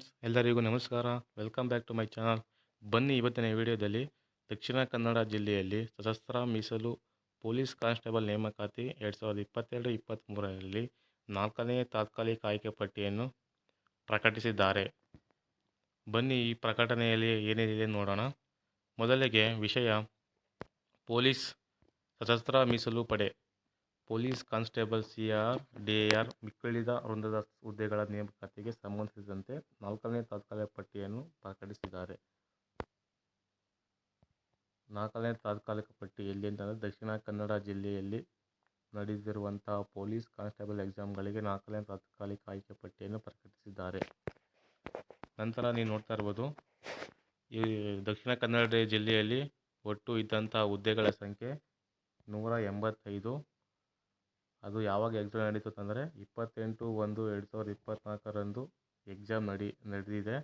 Friends, ಎಲ್ಲರಿಗೂ ನಮಸ್ಕಾರ. Welcome back to my channel. ಬನ್ನಿ ಇವತ್ತಿನ ವಿಡಿಯೋದಲ್ಲಿ ದಕ್ಷಿಣ ಕನ್ನಡ ಜಿಲ್ಲೆಯಲ್ಲಿ ಸಶಸ್ತ್ರ ಮೀಸಲು ಪೊಲೀಸ್ ಕಾನ್ಸ್ಟೇಬಲ್ ನೇಮಕಾತಿ ಎರಡು ಸಾವಿರದ ಇಪ್ಪತ್ತೆರಡು ಇಪ್ಪತ್ತ್ಮೂರರಲ್ಲಿ ನಾಲ್ಕನೇ ತಾತ್ಕಾಲಿಕ ಆಯ್ಕೆ ಪಟ್ಟಿಯನ್ನು ಪ್ರಕಟಿಸಿದ್ದಾರೆ. ಬನ್ನಿ ಈ ಪ್ರಕಟಣೆಯಲ್ಲಿ ಏನಿದೆ ನೋಡೋಣ. ಮೊದಲಿಗೆ ವಿಷಯ ಪೊಲೀಸ್ ಸಶಸ್ತ್ರ ಮೀಸಲು ಪಡೆ. Police constable C R D R ಮಿಕ್ಕುಳಿದ ವೃಂದದ ಹುದ್ದೆಗಳ ನೇಮಕಾತಿಗೆ ಸಂಬಂಧಿಸಿದಂತೆ ನಾಲ್ಕನೇ ತಾತ್ಕಾಲಿಕ ಪಟ್ಟಿಯನ್ನು ಪ್ರಕಟಿಸಿದ್ದಾರೆ. ನಾಲ್ಕನೇ ತಾತ್ಕಾಲಿಕ ಪಟ್ಟಿ ಎಲ್ಲಿ ಅಂತಂದರೆ ದಕ್ಷಿಣ ಕನ್ನಡ ಜಿಲ್ಲೆಯಲ್ಲಿ ನಡೆದಿರುವಂತಹ ಪೊಲೀಸ್ ಕಾನ್ಸ್ಟೇಬಲ್ ಎಕ್ಸಾಮ್ಗಳಿಗೆ ನಾಲ್ಕನೇ ತಾತ್ಕಾಲಿಕ ಆಯ್ಕೆ ಪಟ್ಟಿಯನ್ನು ಪ್ರಕಟಿಸಿದ್ದಾರೆ. ನಂತರ ನೀವು ನೋಡ್ತಾ ಇರ್ಬೋದು, ಈ ದಕ್ಷಿಣ ಕನ್ನಡ ಜಿಲ್ಲೆಯಲ್ಲಿ ಒಟ್ಟು ಇದ್ದಂಥ ಹುದ್ದೆಗಳ ಸಂಖ್ಯೆ ನೂರ ಎಂಬತ್ತೈದು ಅದು ಯಾವಾಗ ಎಕ್ಸಾಮ್ ನಡೀತು ಅಂದರೆ ಇಪ್ಪತ್ತೆಂಟು ಒಂದು ಎರಡು ಸಾವಿರದ ಇಪ್ಪತ್ತ್ನಾಲ್ಕರಂದು ಎಕ್ಸಾಮ್ ನಡಿ, ನಡೆದಿದೆ.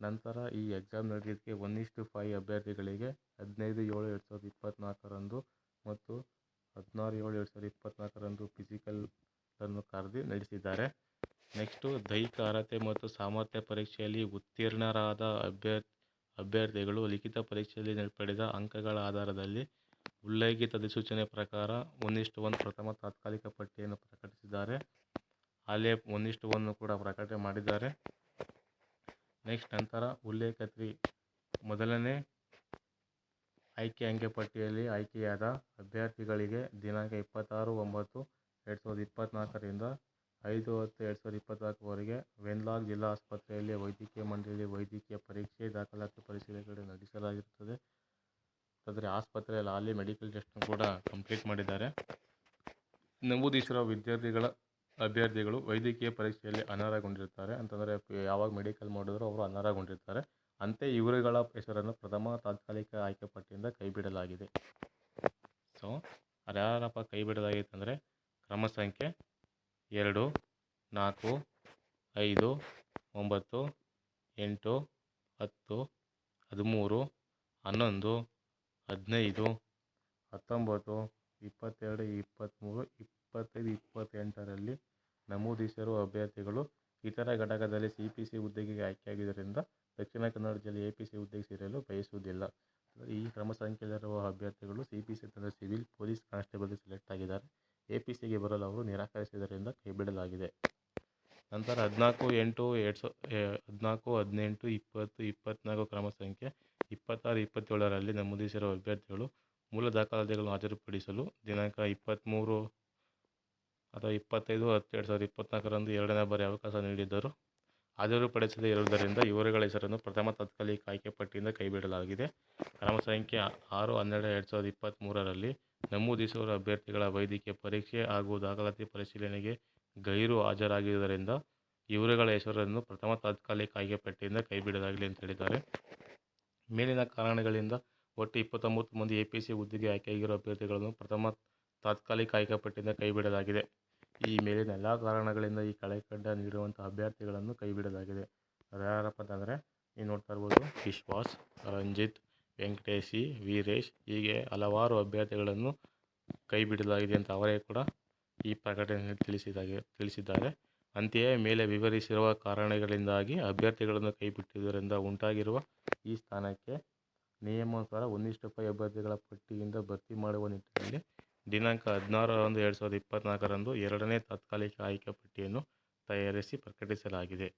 ನಂತರ ಈ ಎಕ್ಸಾಮ್ ನಡೆಯೋದಕ್ಕೆ ಒನ್ ಇಷ್ಟು ಫೈವ್ ಅಭ್ಯರ್ಥಿಗಳಿಗೆ ಹದಿನೈದು ಏಳು ಎರಡು ಸಾವಿರದ ಇಪ್ಪತ್ತ್ನಾಲ್ಕರಂದು ಮತ್ತು ಹದಿನಾರು ಏಳು ಎರಡು ಸಾವಿರದ ಇಪ್ಪತ್ತ್ನಾಲ್ಕರಂದು ಫಿಸಿಕಲನ್ನು ಕರೆದು ನಡೆಸಿದ್ದಾರೆ. ನೆಕ್ಸ್ಟು ದೈಹಿಕ ಅರ್ಹತೆ ಮತ್ತು ಸಾಮರ್ಥ್ಯ ಪರೀಕ್ಷೆಯಲ್ಲಿ ಉತ್ತೀರ್ಣರಾದ ಅಭ್ಯರ್ಥಿ, ಅಭ್ಯರ್ಥಿಗಳು ಲಿಖಿತ ಪರೀಕ್ಷೆಯಲ್ಲಿ ಪಡೆದ ಅಂಕಗಳ ಆಧಾರದಲ್ಲಿ ಉಲ್ಲೇಖಿತ ಅಧಿಸೂಚನೆ ಪ್ರಕಾರ ಒಂದಿಷ್ಟು ಒಂದು ಪ್ರಥಮ ತಾತ್ಕಾಲಿಕ ಪಟ್ಟಿಯನ್ನು ಪ್ರಕಟಿಸಿದ್ದಾರೆ. ಅಲ್ಲೇ ಒಂದಿಷ್ಟು ಒಂದು ಕೂಡ ಪ್ರಕಟಣೆ ಮಾಡಿದ್ದಾರೆ. ನೆಕ್ಸ್ಟ್ ನಂತರ ಉಲ್ಲೇಖ ತ್ರೀ ಮೊದಲನೇ ಆಯ್ಕೆ ಅಂಕೆ ಪಟ್ಟಿಯಲ್ಲಿ ಆಯ್ಕೆಯಾದ ಅಭ್ಯರ್ಥಿಗಳಿಗೆ ದಿನಾಂಕ ಇಪ್ಪತ್ತಾರು ಒಂಬತ್ತು ಎರಡು ಸಾವಿರದ ಇಪ್ಪತ್ತ್ನಾಲ್ಕರಿಂದ ಐದು ಹತ್ತು ಎರಡು ಸಾವಿರದ ಇಪ್ಪತ್ತ್ನಾಲ್ಕುವರೆಗೆ ವೆನ್ಲಾಗ್ ಜಿಲ್ಲಾ ಆಸ್ಪತ್ರೆಯಲ್ಲಿ ವೈದ್ಯಕೀಯ ಮಂಡಳಿ ವೈದ್ಯಕೀಯ ಪರೀಕ್ಷೆ, ದಾಖಲಾತಿ ಪರಿಶೀಲನೆ ನಡೆಸಲಾಗಿರುತ್ತದೆ. ಅಂದರೆ ಆಸ್ಪತ್ರೆಯಲ್ಲಿ ಅಲ್ಲಿ ಮೆಡಿಕಲ್ ಟೆಸ್ಟ್ ಕೂಡ ಕಂಪ್ಲೀಟ್ ಮಾಡಿದ್ದಾರೆ. ನಮೂದಿಸಿರುವ ವಿದ್ಯಾರ್ಥಿಗಳ ಅಭ್ಯರ್ಥಿಗಳು ವೈದ್ಯಕೀಯ ಪರೀಕ್ಷೆಯಲ್ಲಿ ಅನರ್ಹಗೊಂಡಿರ್ತಾರೆ ಅಂತಂದರೆ ಯಾವಾಗ ಮೆಡಿಕಲ್ ಮಾಡಿದ್ರು ಅವರು ಅನರ್ಹಗೊಂಡಿರ್ತಾರೆ ಅಂತೆ ಇವರುಗಳ ಹೆಸರನ್ನು ಪ್ರಥಮ ತಾತ್ಕಾಲಿಕ ಆಯ್ಕೆ ಪಟ್ಟಿಯಿಂದ ಕೈಬಿಡಲಾಗಿದೆ. ಸೊ ಅದ್ಯಾರಪ್ಪ ಕೈ ಬಿಡಲಾಗಿತ್ತು ಅಂದರೆ ಕ್ರಮ ಸಂಖ್ಯೆ ಎರಡು, ನಾಲ್ಕು, ಐದು, ಒಂಬತ್ತು, ಎಂಟು, ಹತ್ತು, ಹದಿಮೂರು, ಹನ್ನೊಂದು ಹದಿನೈದು, ಹತ್ತೊಂಬತ್ತು, ಇಪ್ಪತ್ತೆರಡು, ಇಪ್ಪತ್ತ್ಮೂರು, ಇಪ್ಪತ್ತೈದು, ಇಪ್ಪತ್ತೆಂಟರಲ್ಲಿ ನಮೂದಿಸಿರುವ ಅಭ್ಯರ್ಥಿಗಳು ಇತರ ಘಟಕದಲ್ಲಿ ಸಿ ಪಿ ಸಿ ಹುದ್ದೆಗೆ ಆಯ್ಕೆಯಾಗಿದ್ದರಿಂದ ದಕ್ಷಿಣ ಕನ್ನಡ ಜಿಲ್ಲೆ ಎ ಪಿ ಸಿ ಹುದ್ದೆಗೆ ಸೇರಲು ಬಯಸುವುದಿಲ್ಲ. ಈ ಕ್ರಮ ಸಂಖ್ಯೆಯಲ್ಲಿರುವ ಅಭ್ಯರ್ಥಿಗಳು ಸಿ ಪಿ ಸಿ ತಂದ ಸಿವಿಲ್ ಪೊಲೀಸ್ ಕಾನ್ಸ್ಟೇಬಲ್ ಸೆಲೆಕ್ಟ್ ಆಗಿದ್ದಾರೆ. ಎ ಪಿ ಸಿಗೆ ಬರಲು ಅವರು ನಿರಾಕರಿಸಿದ್ದರಿಂದ ಕೈಬಿಡಲಾಗಿದೆ ನಂತರ ಹದಿನಾಲ್ಕು, ಎಂಟು, ಎರಡು ಸಾವಿರ ಹದಿನಾಲ್ಕು, ಹದಿನೆಂಟು, ಇಪ್ಪತ್ತು ಇಪ್ಪತ್ತ್ನಾಲ್ಕು ಕ್ರಮ ಸಂಖ್ಯೆ ಇಪ್ಪತ್ತಾರು, ಇಪ್ಪತ್ತೇಳರಲ್ಲಿ ನಮೂದಿಸಿರುವ ಅಭ್ಯರ್ಥಿಗಳು ಮೂಲ ದಾಖಲಾತಿಗಳನ್ನು ಹಾಜರುಪಡಿಸಲು ದಿನಾಂಕ ಇಪ್ಪತ್ತ್ಮೂರು ಅಥವಾ ಇಪ್ಪತ್ತೈದು ಹತ್ತು ಎರಡು ಸಾವಿರದ ಇಪ್ಪತ್ತ್ನಾಲ್ಕರಂದು ಎರಡನೇ ಬಾರಿ ಅವಕಾಶ ನೀಡಿದ್ದರು. ಹಾಜರುಪಡಿಸದೇ ಇರುವುದರಿಂದ ಇವರುಗಳ ಹೆಸರನ್ನು ಪ್ರಥಮ ತಾತ್ಕಾಲಿಕ ಆಯ್ಕೆ ಪಟ್ಟಿಯಿಂದ ಕೈಬಿಡಲಾಗಿದೆ. ಕ್ರಮ ಸಂಖ್ಯೆ ಆರು, ಹನ್ನೆರಡು, ಎರಡು ಸಾವಿರದ ಇಪ್ಪತ್ತ್ಮೂರರಲ್ಲಿ ನಮೂದಿಸುವ ಅಭ್ಯರ್ಥಿಗಳ ವೈದ್ಯಕೀಯ ಪರೀಕ್ಷೆ ಹಾಗೂ ದಾಖಲಾತಿ ಪರಿಶೀಲನೆಗೆ ಗೈರು ಹಾಜರಾಗಿರುವುದರಿಂದ ಇವರುಗಳ ಹೆಸರನ್ನು ಪ್ರಥಮ ತಾತ್ಕಾಲಿಕ ಆಯ್ಕೆ ಪಟ್ಟಿಯಿಂದ ಕೈಬಿಡಲಾಗಿದೆ ಅಂತ ಹೇಳಿದ್ದಾರೆ. ಮೇಲಿನ ಕಾರಣಗಳಿಂದ ಒಟ್ಟು ಇಪ್ಪತ್ತೊಂಬತ್ತು ಮಂದಿ ಎ ಪಿ ಸಿ ಹುದ್ದೆಗೆ ಆಯ್ಕೆಯಾಗಿರುವ ಅಭ್ಯರ್ಥಿಗಳನ್ನು ಪ್ರಥಮ ತಾತ್ಕಾಲಿಕ ಆಯ್ಕೆ ಕೈಬಿಡಲಾಗಿದೆ. ಈ ಮೇಲಿನ ಎಲ್ಲ ಕಾರಣಗಳಿಂದ ಈ ಕಳೆಕಂಡ ನೀಡುವಂಥ ಅಭ್ಯರ್ಥಿಗಳನ್ನು ಕೈಬಿಡಲಾಗಿದೆ. ಯಾರಪ್ಪ ಅಂತಂದರೆ ನೀವು ನೋಡ್ತಾ ಇರ್ಬೋದು ವಿಶ್ವಾಸ್, ರಂಜಿತ್, ವೆಂಕಟೇಶಿ, ವೀರೇಶ್, ಹೀಗೆ ಹಲವಾರು ಅಭ್ಯರ್ಥಿಗಳನ್ನು ಕೈಬಿಡಲಾಗಿದೆ ಅಂತ ಅವರೇ ಕೂಡ ಈ ಪ್ರಕಟಣೆಯಲ್ಲಿ ತಿಳಿಸಿದಾಗೆ, ತಿಳಿಸಿದ್ದಾರೆ. ಅಂತೆಯೇ ಮೇಲೆ ವಿವರಿಸಿರುವ ಕಾರಣಗಳಿಂದಾಗಿ ಅಭ್ಯರ್ಥಿಗಳನ್ನು ಕೈಬಿಟ್ಟಿದ್ದರಿಂದ ಉಂಟಾಗಿರುವ ಈ ಸ್ಥಾನಕ್ಕೆ ನಿಯಮಾನುಸಾರ ಒಂದಿಷ್ಟು ಪೈ ಅಭ್ಯರ್ಥಿಗಳ ಪಟ್ಟಿಯಿಂದ ಭರ್ತಿ ಮಾಡುವ ನಿಟ್ಟಿನಲ್ಲಿ ದಿನಾಂಕ ಹದಿನಾರರಂದು ಎರಡು ಸಾವಿರದ ಇಪ್ಪತ್ತ್ನಾಲ್ಕರಂದು ಎರಡನೇ ತಾತ್ಕಾಲಿಕ ಆಯ್ಕೆ ಪಟ್ಟಿಯನ್ನು ತಯಾರಿಸಿ ಪ್ರಕಟಿಸಲಾಗಿದೆ.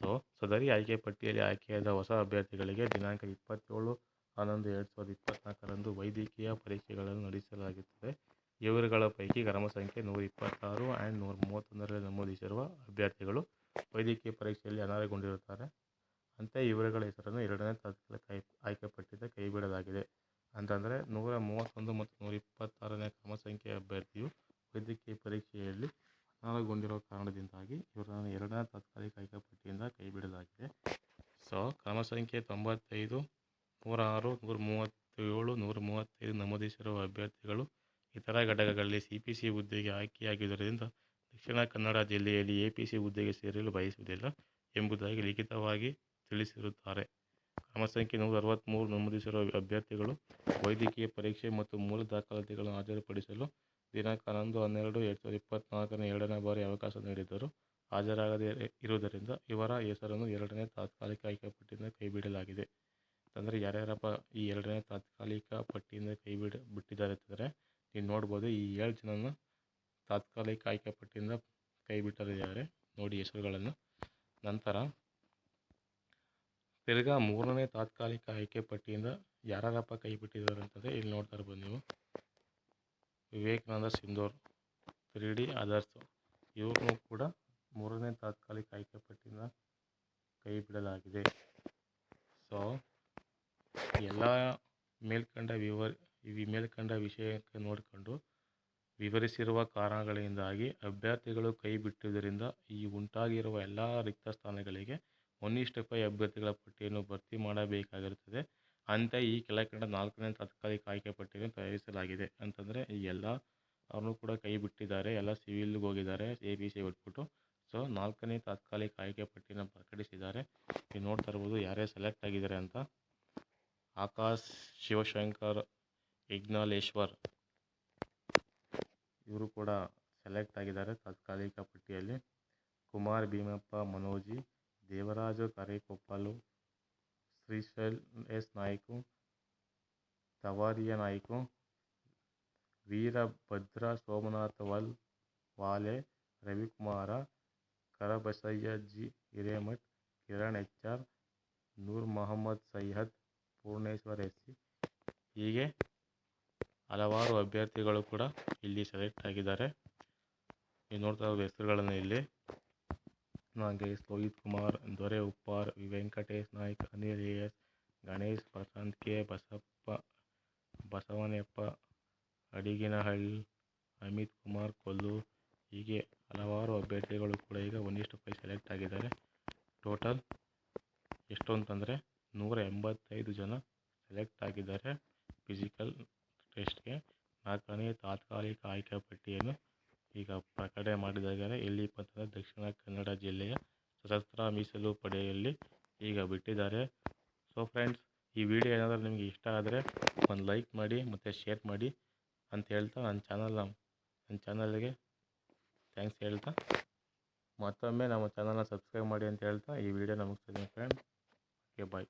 ಸೊ ಸದರಿ ಆಯ್ಕೆ ಪಟ್ಟಿಯಲ್ಲಿ ಆಯ್ಕೆಯಾದ ಹೊಸ ಅಭ್ಯರ್ಥಿಗಳಿಗೆ ದಿನಾಂಕ ಇಪ್ಪತ್ತೇಳು ಹನ್ನೊಂದು ಎರಡು ಸಾವಿರದ ಇಪ್ಪತ್ತ್ನಾಲ್ಕರಂದು ವೈದ್ಯಕೀಯ ಪರೀಕ್ಷೆಗಳನ್ನು ನಡೆಸಲಾಗುತ್ತದೆ. ಇವರುಗಳ ಪೈಕಿ ಕ್ರಮ ಸಂಖ್ಯೆ ನೂರ ಇಪ್ಪತ್ತಾರು ಆ್ಯಂಡ್ ನೂರ ಮೂವತ್ತೊಂದರಲ್ಲಿ ನಮೂದಿಸಿರುವ ಅಭ್ಯರ್ಥಿಗಳು ವೈದ್ಯಕೀಯ ಪರೀಕ್ಷೆಯಲ್ಲಿ ಅನರ್ಹಗೊಂಡಿರುತ್ತಾರೆ. ಅಂತೆಯೇ ಇವರುಗಳ ಹೆಸರನ್ನು ಎರಡನೇ ತಾತ್ಕಾಲಿಕ ಕೈ ಆಯ್ಕೆ ಕೈಬಿಡಲಾಗಿದೆ. ಅಂತಂದರೆ ನೂರ ಮೂವತ್ತೊಂದು ಮತ್ತು ನೂರ ಇಪ್ಪತ್ತಾರನೇ ಕ್ರಮ ಸಂಖ್ಯೆಯ ಅಭ್ಯರ್ಥಿಯು ವೈದ್ಯಕೀಯ ಪರೀಕ್ಷೆಯಲ್ಲಿ ಅನರ್ಹಗೊಂಡಿರುವ ಕಾರಣದಿಂದಾಗಿ ಇವರನ್ನು ಎರಡನೇ ತಾತ್ಕಾಲಿಕ ಆಯ್ಕೆ ಪಟ್ಟಿಯಿಂದ ಕೈಬಿಡಲಾಗಿದೆ. ಸೊ ಕ್ರಮ ಸಂಖ್ಯೆ ತೊಂಬತ್ತೈದು ನೂರ ಆರು ನೂರ ಮೂವತ್ತೇಳು ನೂರ ಮೂವತ್ತೈದು ನಮೂದಿಸಿರುವ ಅಭ್ಯರ್ಥಿಗಳು ಇತರ ಘಟಕಗಳಲ್ಲಿ ಸಿ ಪಿ ಸಿ ಹುದ್ದೆಗೆ ಆಯ್ಕೆಯಾಗಿರುವುದರಿಂದ ದಕ್ಷಿಣ ಕನ್ನಡ ಜಿಲ್ಲೆಯಲ್ಲಿ ಎ ಪಿ ಸಿ ಹುದ್ದೆಗೆ ಸೇರಲು ಬಯಸುವುದಿಲ್ಲ ಎಂಬುದಾಗಿ ಲಿಖಿತವಾಗಿ ತಿಳಿಸಿರುತ್ತಾರೆ. ಕ್ರಮ ಸಂಖ್ಯೆ ನೂರ ಅರವತ್ತ್ಮೂರು ನಮೂದಿಸಿರುವ ಅಭ್ಯರ್ಥಿಗಳು ವೈದ್ಯಕೀಯ ಪರೀಕ್ಷೆ ಮತ್ತು ಮೂಲ ದಾಖಲಾತಿಗಳನ್ನು ಹಾಜರುಪಡಿಸಲು ದಿನಾಂಕ ಹನ್ನೊಂದು, ಹನ್ನೆರಡು, ಎರಡು ಸಾವಿರದ ಇಪ್ಪತ್ತ್ನಾಲ್ಕನೇ ಎರಡನೇ ಬಾರಿ ಅವಕಾಶ ನೀಡಿದ್ದರು ಹಾಜರಾಗದೇ ಇರುವುದರಿಂದ ಇವರ ಹೆಸರನ್ನು ಎರಡನೇ ತಾತ್ಕಾಲಿಕ ಆಯ್ಕೆ ಪಟ್ಟಿಯಿಂದ ಕೈಬಿಡಲಾಗಿದೆ. ಅಂತಂದರೆ ಯಾರ್ಯಾರಪ್ಪ ಈ ಎರಡನೇ ತಾತ್ಕಾಲಿಕ ಪಟ್ಟಿಯಿಂದ ಕೈ ಬಿಡ ಬಿಟ್ಟಿದ್ದಾರೆ ಅಂತಂದರೆ ನೀವು ನೋಡ್ಬೋದು ಈ ಏಳು ಜನನ ತಾತ್ಕಾಲಿಕ ಆಯ್ಕೆ ಪಟ್ಟಿಯಿಂದ ಕೈ ಬಿಟ್ಟಿದ್ದಾರೆ ನೋಡಿ ಹೆಸರುಗಳನ್ನು. ನಂತರ ತಿರ್ಗಾ ಮೂರನೇ ತಾತ್ಕಾಲಿಕ ಆಯ್ಕೆ ಪಟ್ಟಿಯಿಂದ ಯಾರ್ಯಾರಪ್ಪ ಕೈ ಬಿಟ್ಟಿದ್ದಾರೆ ಅಂತಂದರೆ ಇಲ್ಲಿ ನೋಡ್ತಾ ಇರ್ಬೋದು ನೀವು. Vivekananda Sindhur three D others ಇವ್ರನ್ನೂ ಕೂಡ ಮೂರನೇ ತಾತ್ಕಾಲಿಕ ಆಯ್ಕೆ ಪಟ್ಟಿಯಿಂದ ಕೈ ಬಿಡಲಾಗಿದೆ ಸೊ ಎಲ್ಲ ಮೇಲ್ಕಂಡ ವಿವರ ಈ ಮೇಲ್ಕಂಡ ವಿಷಯಕ್ಕೆ ನೋಡಿಕೊಂಡು ವಿವರಿಸಿರುವ ಕಾರಣಗಳಿಂದಾಗಿ ಅಭ್ಯರ್ಥಿಗಳು ಕೈ ಬಿಟ್ಟಿದ್ದರಿಂದ ಈ ಉಂಟಾಗಿರುವ ಎಲ್ಲ ರಿಕ್ತ ಸ್ಥಾನಗಳಿಗೆ ಒನ್ ಇಷ್ಟು ಫೈ ಅಭ್ಯರ್ಥಿಗಳ ಪಟ್ಟಿಯನ್ನು ಭರ್ತಿ ಮಾಡಬೇಕಾಗಿರುತ್ತದೆ. ಅಂತ ಈ ಕೆಳಕಂಡ ನಾಲ್ಕನೇ ತಾತ್ಕಾಲಿಕ ಆಯ್ಕೆ ಪಟ್ಟಿಯನ್ನು ತಯಾರಿಸಲಾಗಿದೆ. ಅಂತಂದರೆ ಈ ಎಲ್ಲ ಕೂಡ ಕೈ ಬಿಟ್ಟಿದ್ದಾರೆ. ಎಲ್ಲ ಸಿವಿಲ್ಗೆ ಹೋಗಿದ್ದಾರೆ. ಎ, ಬಿ, ಸಿ ಬಿಟ್ಬಿಟ್ಟು ಸೊ, ನಾಲ್ಕನೇ ತಾತ್ಕಾಲಿಕ ಆಯ್ಕೆ ಪಟ್ಟಿನ ಪ್ರಕಟಿಸಿದ್ದಾರೆ. ನೋಡ್ತಾ ಇರ್ಬೋದು ಯಾರೇ ಸೆಲೆಕ್ಟ್ ಆಗಿದ್ದಾರೆ ಅಂತ. ಆಕಾಶ್, ಶಿವಶಂಕರ್ ಯಜ್ಞಾಲೇಶ್ವರ್ ಇವರು ಕೂಡ ಸೆಲೆಕ್ಟ್ ಆಗಿದ್ದಾರೆ ತಾತ್ಕಾಲಿಕ ಪಟ್ಟಿಯಲ್ಲಿ. Kumar Bhimappa, Manoji, Devaraju, Karekoppalu, Shrishail S Naik, ತವಾರಿಯ Naik, Veerabhadra Somanatha ವಲ್ Ravikumar, Karabasayya G Hiremath, Kiran H R, Noor Mohammed Syed Poorneshwar S C. ಹೀಗೆ ಹಲವಾರು ಅಭ್ಯರ್ಥಿಗಳು ಕೂಡ ಇಲ್ಲಿ ಸೆಲೆಕ್ಟ್ ಆಗಿದ್ದಾರೆ. ನೀವು ನೋಡ್ತಾ ಇರೋದು ಹೆಸರುಗಳನ್ನು ಇಲ್ಲಿ. Nagesh Lohith Kumar, Dore Uppar, Venkatesh Naik, Anil A S, Ganesh, Prashanth K, Basappa, Basavanappa, Adiginahalli, Amit Kumar, ಕೊಲ್ಲು ಹೀಗೆ ಹಲವಾರು ಅಭ್ಯರ್ಥಿಗಳು ಕೂಡ ಈಗ ಒಂದಿಷ್ಟು ಪೈ ಸೆಲೆಕ್ಟ್ ಆಗಿದ್ದಾರೆ. ಟೋಟಲ್ ಎಷ್ಟು ಅಂತಂದರೆ ನೂರ ಎಂಬತ್ತೈದು ಜನ ಸೆಲೆಕ್ಟ್ ಆಗಿದ್ದಾರೆ. ಫಿಸಿಕಲ್ ಟೆಸ್ಟ್ಗೆ ನಾಲ್ಕನೇ ತಾತ್ಕಾಲಿಕ ಆಯ್ಕೆ ಪಟ್ಟಿಯನ್ನು ಈಗ ಪ್ರಕಟಣೆ ಮಾಡಿದ್ದಾರೆ ಇಲ್ಲಿ ಅಂತಂದರೆ ದಕ್ಷಿಣ ಕನ್ನಡ ಜಿಲ್ಲೆಯ ಸಶಸ್ತ್ರ ಮೀಸಲು ಪಡೆಯಲ್ಲಿ ಈಗ ಬಿಟ್ಟಿದ್ದಾರೆ. ಸೊ ಫ್ರೆಂಡ್ಸ್ ಈ ವಿಡಿಯೋ ಏನಾದರೂ ನಿಮಗೆ ಇಷ್ಟ ಆದರೆ ಒಂದು ಲೈಕ್ ಮಾಡಿ ಮತ್ತು ಶೇರ್ ಮಾಡಿ ಅಂತ ಹೇಳ್ತಾ ನನ್ನ ಚಾನಲ್ನ ನನ್ನ ಚಾನಲ್ಗೆ ಥ್ಯಾಂಕ್ಸ್ ಹೇಳ್ತಾ ಮತ್ತೊಮ್ಮೆ ನಮ್ಮ ಚಾನಲ್ನ ಸಬ್ಸ್ಕ್ರೈಬ್ ಮಾಡಿ ಅಂತ ಹೇಳ್ತಾ ಈ ವಿಡಿಯೋ ಮುಗಿಸ್ತೀನಿ ಫ್ರೆಂಡ್ ಓಕೆ ಬಾಯ್